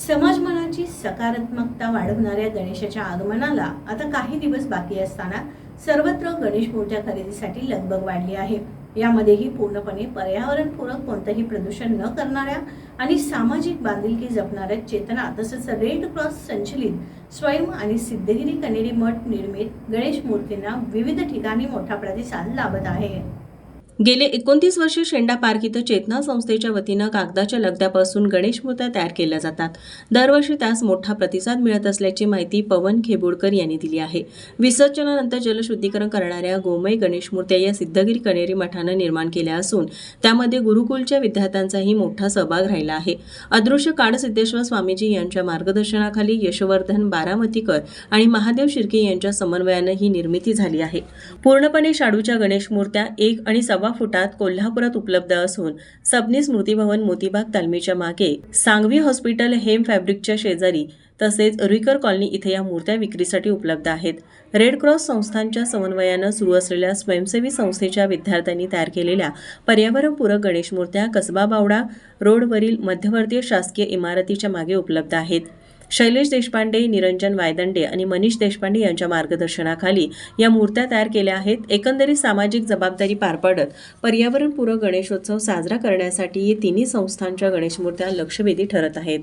समाजमनाची सकारात्मकता वाढवणाऱ्या गणेशाच्या आगमनाला आता काही दिवस बाकी असताना सर्वत्र गणेश मूर्त्या खरेदीसाठी लगबग वाढली आहे. यामध्येही पूर्णपणे पर्यावरणपूरक कोणतंही प्रदूषण न करणाऱ्या आणि सामाजिक बांधिलकी जपणाऱ्या चेतना तसंच रेड क्रॉस संचलित स्वयं आणि सिद्धगिरी कनेरी मठ निर्मित गणेश मूर्तींना विविध ठिकाणी मोठा प्रतिसाद लाभत आहे. गेले एकोणतीस वर्ष शेंडा पार्क इथं चेतना संस्थेच्या वतीनं कागदाच्या लगद्यापासून गणेश मूर्त्या तयार केल्या जातात. दरवर्षी त्यास मोठा प्रतिसाद मिळत असल्याची माहिती पवन खेबोडकर यांनी दिली आहे. विसर्जनानंतर जलशुद्धीकरण करणाऱ्या गोमय गणेश मूर्त्या या सिद्धगिरी कणेरी मठानं निर्माण केल्या असून त्यामध्ये गुरुकुलच्या विद्यार्थ्यांचाही मोठा सहभाग राहिला आहे. अदृश्य काडसिद्धेश्वर स्वामीजी यांच्या मार्गदर्शनाखाली यशवर्धन बारामतीकर आणि महादेव शिर्के यांच्या समन्वयानं ही निर्मिती झाली आहे. पूर्णपणे शाडूच्या गणेश मूर्त्या एक आणि सव्वा फुटात कोल्हापुरात उपलब्ध असून सबनी स्मृती भवन मोतीबाग तालमीच्या मागे सांगवी हॉस्पिटल हेम फॅब्रिकच्या शेजारी तसेच रुईकर कॉलनी इथे या मूर्त्या विक्रीसाठी उपलब्ध आहेत. रेड क्रॉस संस्थांच्या समन्वयानं सुरू असलेल्या स्वयंसेवी संस्थेच्या विद्यार्थ्यांनी तयार केलेल्या पर्यावरणपूरक गणेश मूर्त्या कसबा बावडा रोडवरील मध्यवर्तीय शासकीय इमारतीच्या मागे उपलब्ध आहेत. शैलेश देशपांडे निरंजन वायदंडे आणि मनीष देशपांडे यांच्या मार्गदर्शनाखाली या मूर्त्या तयार केल्या आहेत. एकंदरीत सामाजिक जबाबदारी पार पाडत पर्यावरणपूरक गणेशोत्सव साजरा करण्यासाठी या तिन्ही संस्थांच्या गणेश मूर्त्या लक्षवेधी ठरत आहेत.